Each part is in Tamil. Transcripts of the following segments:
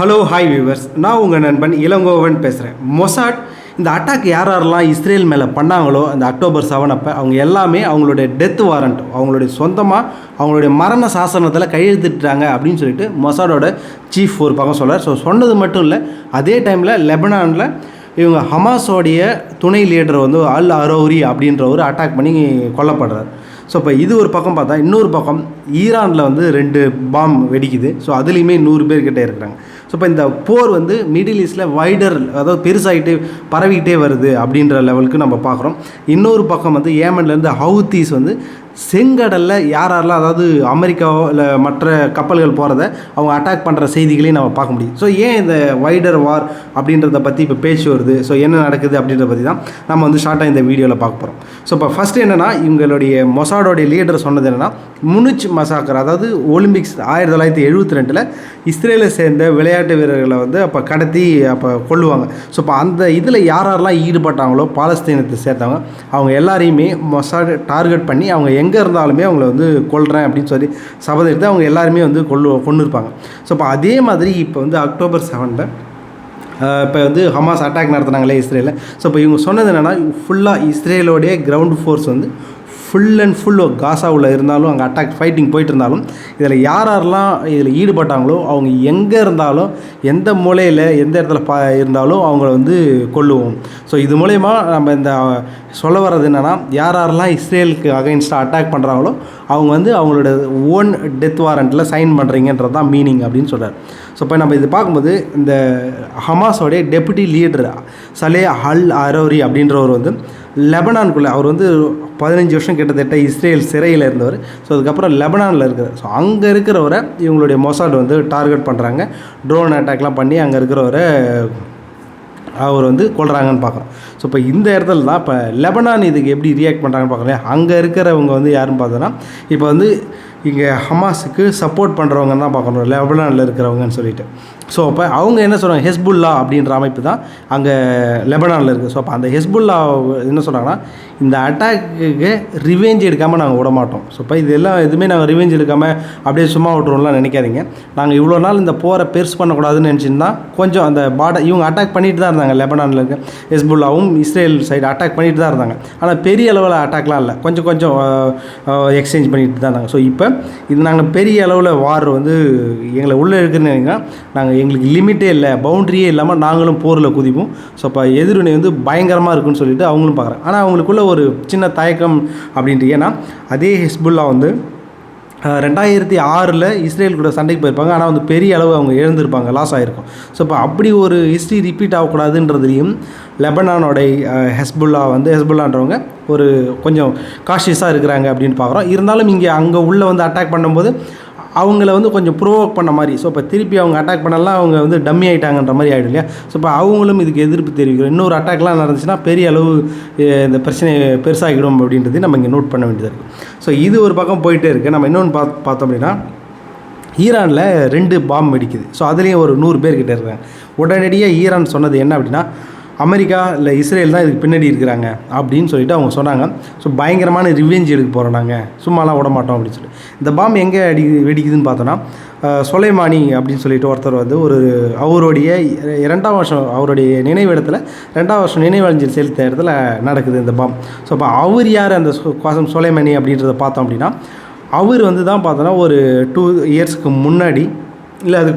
ஹலோ ஹாய் வியூவர்ஸ் நான் உங்கள் நண்பன் இளங்கோவன் பேசுகிறேன் மொசாட் இந்த அட்டாக் யார் யாரெல்லாம் இஸ்ரேல் மேலே பண்ணாங்களோ அந்த அக்டோபர் செவன் அப்போ அவங்க எல்லாமே அவங்களுடைய டெத் வாரண்ட் அவங்களுடைய சொந்தமாக அவங்களுடைய மரண சாசனத்தில் கையெழுத்திட்டாங்க அப்படின்னு சொல்லிட்டு மொசாடோட சீஃப் ஒரு பக்கம் சொல்கிறார் ஸோ சொன்னது மட்டும் இல்லை அதே டைமில் லெபனானில் இவங்க ஹமாஸோடைய துணை லீடர் வந்து அல் அரோரி அப்படின்றவர் அட்டாக் பண்ணி கொல்லப்படுறார். ஸோ இப்போ இது ஒரு பக்கம் பார்த்தா இன்னொரு பக்கம் ஈரானில் வந்து ரெண்டு பாம் வெடிக்குது. ஸோ அதுலேயுமே நூறு பேர்கிட்ட இருக்கிறாங்க. ஸோ இப்போ இந்த போர் வந்து மிடில் ஈஸ்டில் வைடர் அதாவது பெருசாகிட்டே பரவிக்கிட்டே வருது அப்படின்ற லெவலுக்கு நம்ம பார்க்குறோம். இன்னொரு பக்கம் வந்து ஏமன்லேருந்து ஹவுத்தீஸ் வந்து செங்கடலில் யார் யாரெல்லாம் அதாவது அமெரிக்காவோ இல்லை மற்ற கப்பல்கள் போகிறத அவங்க அட்டாக் பண்ணுற செய்திகளையும் நம்ம பார்க்க முடியும். ஸோ ஏன் இந்த வைடர் வார் அப்படின்றத பற்றி இப்போ பேச்சு வருது? ஸோ என்ன நடக்குது அப்படின்றத பற்றி தான் நம்ம வந்து ஷார்ட்டாக இந்த வீடியோவில் பார்க்க போகிறோம் ஸோ இப்போ ஃபஸ்ட் என்னென்னா இவங்களுடைய மொசாடோடைய லீடர் சொன்னது என்னென்னா முனிச் மசாக்கர் அதாவது ஒலிம்பிக்ஸ் ஆயிரத்தி தொள்ளாயிரத்தி எழுபத்தி ரெண்டில் இஸ்ரேலை சேர்ந்த விளையாட்டு வீரர்களை வந்து அப்போ கடத்தி அப்போ கொள்ளுவாங்க ஸோ இப்போ அந்த இதில் யார் யாரெல்லாம் ஈடுபட்டாங்களோ பாலஸ்தீனத்தை சேர்த்தவங்க அவங்க எல்லாரையுமே மொசாட் டார்கெட் பண்ணி அவங்க எங்கே எங்கே இருந்தாலுமே அவங்கள வந்து கொள்கிறேன் அப்படின்னு சொல்லி சபதம் எடுத்து அவங்க எல்லாருமே வந்து கொள்ளு கொண்டு இருப்பாங்க ஸோ இப்போ அதே மாதிரி இப்போ வந்து அக்டோபர் செவனில் இப்போ வந்து ஹமாஸ் அட்டாக் நடத்துனாங்களே இஸ்ரேலில். ஸோ இப்போ இவங்க சொன்னது என்னென்னா ஃபுல்லாக இஸ்ரேலோடைய கிரவுண்ட் ஃபோர்ஸ் வந்து ஃபுல் அண்ட் ஃபுல் காசாவில் இருந்தாலும் அங்கே அட்டாக் ஃபைட்டிங் போயிட்டு இருந்தாலும் இதில் யார் யாரெல்லாம் இதில் ஈடுபட்டாங்களோ அவங்க எங்கே இருந்தாலும் எந்த மூலையில் எந்த இடத்துல பா இருந்தாலும் அவங்கள வந்து கொள்ளுவோம் ஸோ இது மூலயமா நம்ம இந்த சொல்ல வர்றது என்னென்னா யார் யாரெல்லாம் இஸ்ரேலுக்கு அகைன்ஸ்டாக அட்டாக் பண்ணுறாங்களோ அவங்க வந்து அவங்களோட ஓன் டெத் வாரண்ட்டில் சைன் பண்ணுறீங்கன்றது தான் மீனிங் அப்படின்னு சொல்கிறார் ஸோ இப்போ நம்ம இது பார்க்கும்போது இந்த ஹமாஸோடைய டெபுட்டி லீடர் சலே ஹல் அரோரி அப்படின்றவர் வந்து லெபனானுக்குள்ளே அவர் வந்து பதினஞ்சு வருஷம் கிட்டத்தட்ட இஸ்ரேல் சிறையில் இருந்தவர். ஸோ அதுக்கப்புறம் லெபனானில் இருக்கிறார் ஸோ அங்கே இருக்கிறவரை இவங்களுடைய மொசாட் வந்து டார்கெட் பண்ணுறாங்க ட்ரோன் அட்டாக்லாம் பண்ணி அங்கே இருக்கிறவரை அவர் வந்து கொள்கிறாங்கன்னு பார்க்குறோம். ஸோ இப்போ இந்த இடத்துல தான் இப்போ லெபனான் இதுக்கு எப்படி ரியாக்ட் பண்ணுறாங்கன்னு பார்க்குறேன் அங்கே இருக்கிறவங்க வந்து யாருன்னு பார்த்தோன்னா இப்போ வந்து இங்கே ஹமாஸுக்கு சப்போர்ட் பண்ணுறவங்க தான் பார்க்கணும். லெபனானில் இருக்கிறவங்கன்னு சொல்லிட்டு. ஸோ அப்போ அவங்க என்ன சொல்கிறாங்க ஹெஸ்புல்லா அப்படின்ற அமைப்பு தான் அங்கே லெபனானில் இருக்குது ஸோ அப்போ அந்த ஹெஸ்புல்லா என்ன சொல்கிறாங்கன்னா இந்த அட்டாக்குக்கு ரிவேஞ்ச் எடுக்காமல் நாங்கள் விட மாட்டோம் ஸோ இப்போ இது எல்லாம் எதுவுமே நாங்கள் ரிவெஞ்ச் எடுக்காமல் அப்படியே சும்மா விட்ருவோம்லாம் நினைக்காதீங்க. நாங்கள் இவ்வளோ நாள் இந்த போரை பெருசு பண்ணக்கூடாதுன்னு நினச்சிருந்தா கொஞ்சம் அந்த பார்டர் இவங்க அட்டாக் பண்ணிட்டு தான் இருந்தாங்க. லெபனானில் இருக்க ஹெஸ்புல்லாவும் இஸ்ரேல் சைடு அட்டாக் பண்ணிட்டு தான் இருந்தாங்க. ஆனால் பெரிய அளவில் அட்டாக்லாம் இல்லை. கொஞ்சம் கொஞ்சம் எக்ஸ்சேஞ்ச் பண்ணிட்டு தான் இருந்தாங்க. ஸோ இப்போ இது நாங்கள் பெரிய அளவில் வார் வந்து எங்களை உள்ளே இருக்குன்னு நாங்கள் எங்களுக்கு லிமிட்டே இல்லை பவுண்ட்ரியே இல்லாமல் நாங்களும் போரில் குதிப்போம். ஸோ இப்போ எதிர்வினை வந்து பயங்கரமாக இருக்குன்னு சொல்லிட்டு அவங்களும் பார்க்குறாங்க ஆனால் அவங்களுக்குள்ள ஒரு சின்ன தயக்கம் அப்படின்ட்டு. ஏன்னா அதே ஹிஸ்புல்லா வந்து ரெண்டாயிரத்தி ஆறில் இஸ்ரேல் கூட சண்டைக்கு போயிருப்பாங்க. ஆனால் வந்து பெரிய அளவு அவங்க இழந்திருப்பாங்க. லாஸ் ஆகிருக்கும் ஸோ இப்போ அப்படி ஒரு ஹிஸ்ட்ரி ரிப்பீட் ஆகக்கூடாதுன்றதுலையும் லெபனானோட ஹெஸ்புல்லா வந்து ஹெஸ்புல்லான்றவங்க ஒரு கொஞ்சம் காஷியஸாக இருக்கிறாங்க அப்படின்னு பார்க்குறோம். இருந்தாலும் இங்கே அங்கே உள்ளே வந்து அட்டாக் பண்ணும்போது அவங்கள வந்து கொஞ்சம் ப்ரோவோக் பண்ண மாதிரி. ஸோ இப்போ திருப்பி அவங்க அட்டாக் பண்ணலாம் அவங்க வந்து டம்மி ஆகிட்டாங்கன்ற மாதிரி ஆகிடும் இல்லையா? ஸோ இப்போ அவங்களும் இதுக்கு எதிர்ப்பு தெரிவிக்கிறோம். இன்னொரு அட்டாக்லாம் நடந்துச்சுன்னா பெரிய அளவு இந்த பிரச்சனை பெருசாகிடும் அப்படின்றது நம்ம இங்கே நோட் பண்ண வேண்டியது இருக்குது ஸோ இது ஒரு பக்கம் போயிட்டே இருக்குது நம்ம இன்னொன்று பார்த்து பார்த்தோம் அப்படின்னா ஈரானில் ரெண்டு பாம் வெடிக்குது. ஸோ அதுலேயும் ஒரு நூறு பேர்கிட்ட இருக்காங்க உடனடியாக ஈரான் சொன்னது என்ன அப்படின்னா அமெரிக்கா இல்லை இஸ்ரேல் தான் இதுக்கு பின்னாடி இருக்கிறாங்க அப்படின்னு சொல்லிட்டு அவங்க சொன்னாங்க. ஸோ பயங்கரமான ரிவெஞ்ச் எடுக்க போகிறோம் நாங்கள் சும்மாலாம் விட மாட்டோம் அப்படின்னு சொல்லிட்டு இந்த பாம் எங்கே அடி வெடிக்குதுன்னு பார்த்தோன்னா சொலைமானி அப்படின்னு சொல்லிட்டு ஒருத்தர் வந்து ஒரு அவருடைய இரண்டாம் வருஷம் அவருடைய நினைவு இடத்துல ரெண்டாம் வருஷம் நினைவஞ்சல் செலுத்த இடத்துல நடக்குது இந்த பாம் ஸோ அப்போ அவர் யார் அந்த கோசம் சொலைமானி அப்படின்றத பார்த்தோம் அப்படின்னா அவர் வந்து தான் பார்த்தோன்னா ஒரு டூ இயர்ஸ்க்கு முன்னாடி இல்லை அது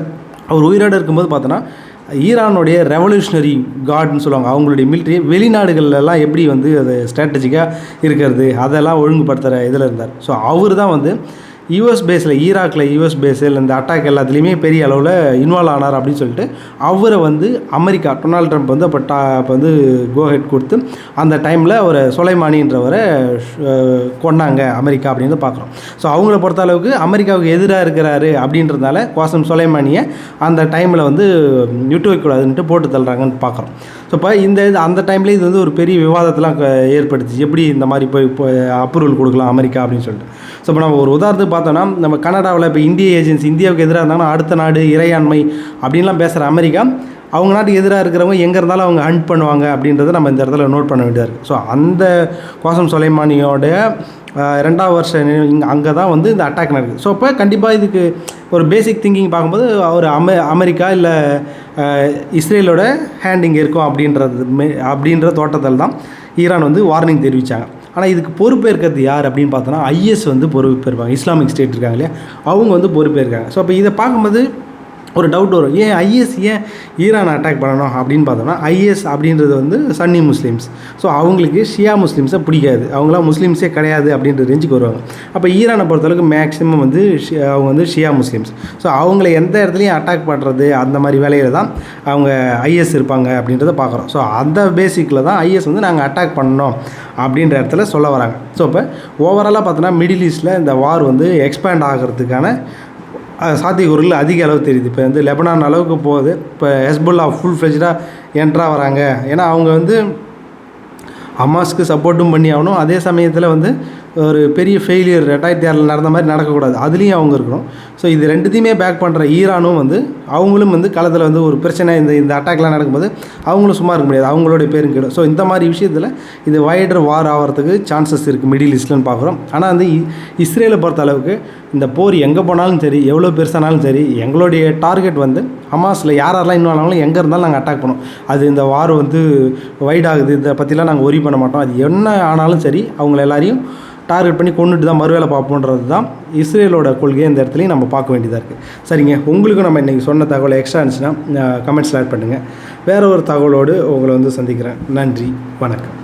அவர் உயிரோடு இருக்கும்போது பார்த்தோன்னா ஈரானுடைய ரெவல்யூஷனரி கார்டுன்னு சொல்லுவாங்க. அவங்களுடைய மிலிட்ரி வெளிநாடுகள்லாம் எப்படி வந்து அது ஸ்ட்ராட்டஜிக்காக இருக்கிறது அதெல்லாம் ஒழுங்குபடுத்துகிற இதில் இருந்தார். ஸோ அவர் தான் வந்து யூஎஸ் பேஸில் ஈராக்கில் யூஎஸ் பேஸில் இந்த அட்டாக் எல்லாத்துலேயுமே பெரிய அளவில் இன்வால்வ் ஆனார் அப்படின்னு சொல்லிட்டு அவரை வந்து அமெரிக்கா டொனால்ட் ட்ரம்ப் வந்து அப்போ டா இப்போ வந்து கோஹெட் கொடுத்து அந்த டைமில் அவரை சொலைமானின்றவரை கொண்டாங்க அமெரிக்கா அப்படின்னு பார்க்குறோம் ஸோ அவங்கள பொறுத்த அளவுக்கு அமெரிக்காவுக்கு எதிராக இருக்கிறாரு அப்படின்றதுனால குவாசம் சொலைமானியை அந்த டைமில் வந்து விட்டு வைக்கக்கூடாதுன்ட்டு போட்டு தள்ளுறாங்கன்னு பார்க்குறோம் ஸோ இப்போ இந்த இது அந்த டைம்லேயே இது வந்து ஒரு பெரிய விவாதத்தெலாம் ஏற்படுத்துச்சு. எப்படி இந்த மாதிரி போய் இப்போ அப்ரூவல் கொடுக்கலாம் அமெரிக்கா அப்படின்னு சொல்லிட்டு. ஸோ இப்போ நம்ம ஒரு உதாரணத்துக்கு பார்த்தோன்னா நம்ம கனடாவில் இப்போ இந்திய ஏஜென்சி இந்தியாவுக்கு எதிராக இருந்தாங்கன்னா அடுத்த நாடு இறையாண்மை அப்படின்லாம் பேசுகிற அமெரிக்கா அவங்க நாட்டுக்கு எதிராக இருக்கிறவங்க எங்கே இருந்தாலும் அவங்க ஹண்ட் பண்ணுவாங்க அப்படின்றத நம்ம இந்த இடத்துல நோட் பண்ண வேண்டியதாக இருக்குது ஸோ அந்த கோசம் சொலைமானியோட ரெண்டாவது வருஷம் இங்கே அங்கே தான் வந்து இந்த அட்டாக் நடக்குது. ஸோ அப்போ கண்டிப்பாக இதுக்கு ஒரு பேசிக் திங்கிங் பார்க்கும்போது அவர் அமெ அமெரிக்கா இல்லை இஸ்ரேலோட ஹேண்ட் இங்கே இருக்கும் அப்படின்றது மே- அப்படின்ற தோட்டத்தில் தான் ஈரான் வந்து வார்னிங் தெரிவித்தாங்க ஆனால் இதுக்கு பொறுப்பேற்கிறது யார் அப்படின்னு பார்த்தோன்னா ஐஎஸ் வந்து பொறுப்பேற்பாங்க. இஸ்லாமிக் ஸ்டேட் இருக்காங்க இல்லையா? அவங்க வந்து பொறுப்பேற்காங்க ஸோ அப்போ இதை பார்க்கும்போது ஒரு டவுட் வரும். ஏன் ஐஎஸ் ஏன் ஈரான் அட்டாக் பண்ணணும் அப்படின்னு பார்த்தோம்னா ஐஎஸ் அப்படின்றது வந்து சன்னி முஸ்லீம்ஸ் ஸோ அவங்களுக்கு ஷியா முஸ்லீம்ஸை பிடிக்காது. அவங்களாம் முஸ்லீம்ஸே கிடையாது அப்படின்ற ரேஞ்சுக்கு வருவாங்க. அப்போ ஈரானை பொறுத்தளவுக்கு மேக்ஸிமம் வந்து அவங்க வந்து ஷியா முஸ்லீம்ஸ் ஸோ அவங்கள எந்த இடத்துலையும் அட்டாக் பண்ணுறது அந்த மாதிரி வேலையில் தான் அவங்க ஐஎஸ் இருப்பாங்க அப்படின்றத பார்க்குறோம். ஸோ அந்த பேசிக்கில் தான் ஐஎஸ் வந்து நாங்கள் அட்டாக் பண்ணணும் அப்படின்ற இடத்துல சொல்ல வராங்க. ஸோ இப்போ ஓவராலாக பார்த்தோன்னா மிடில் ஈஸ்ட்டில் இந்த வார் வந்து எக்ஸ்பேண்ட் ஆகிறதுக்கான சாத்தியக்கூறுகள் அதிக அளவு தெரியுது. இப்போ வந்து லெபனான் அளவுக்கு போகுது. இப்போ ஹெஸ்புல்லா ஃபுல் ஃப்ளெஜாக என்ட்ரா வராங்க. ஏன்னா அவங்க வந்து ஹமாஸ்க்கு சப்போர்ட்டும் பண்ணி ஆகணும். அதே சமயத்தில் வந்து ஒரு பெரிய ஃபெயிலியர் ரெண்டாயிரத்தி ஆறில் நடந்த மாதிரி நடக்கக்கூடாது. அதுலேயும் அவங்க இருக்கணும். ஸோ இது ரெண்டுத்தையுமே பேக் பண்ணுற ஈரானும் வந்து அவங்களும் வந்து களத்தில் வந்து ஒரு பிரச்சனை இந்த இந்த அட்டாக்லாம் நடக்கும்போது அவங்களும் சும்மா இருக்க முடியாது. அவங்களுடைய பேரும் கேடும். ஸோ இந்த மாதிரி விஷயத்தில் இது வைடர் வார் ஆகிறதுக்கு சான்சஸ் இருக்குது மிடில் ஈஸ்ட்லன்னு பார்க்குறோம் ஆனால் வந்து இஸ்ரேலை பொறுத்த அளவுக்கு இந்த போர் எங்கே போனாலும் சரி எவ்வளோ பெருசானாலும் சரி எங்களுடைய டார்கெட் வந்து ஹமாஸில் யார் யாரெல்லாம் இன்னும் ஆனாலும் எங்கே இருந்தாலும் நாங்கள் அட்டாக் பண்ணுவோம். அது இந்த வார் வந்து வைட் ஆகுது. இதை பற்றிலாம் நாங்கள் ஒரி பண்ண மாட்டோம். அது என்ன ஆனாலும் சரி அவங்கள எல்லாரையும் டார்கெட் பண்ணி கொண்டுட்டு தான் மறுவேலை பார்ப்போன்றது தான் இஸ்ரேலோட கொள்கையை இந்த இடத்துலையும் நம்ம பார்க்க வேண்டியதாக இருக்குது சரிங்க உங்களுக்கும் நம்ம இன்றைக்கி சொன்ன தகவல் எக்ஸ்ட்ரா இருந்துச்சுன்னா கமெண்ட்ஸில் ஆட் பண்ணுங்கள் வேறு ஒரு தகவலோடு உங்களை வந்து சந்திக்கிறேன். நன்றி வணக்கம்.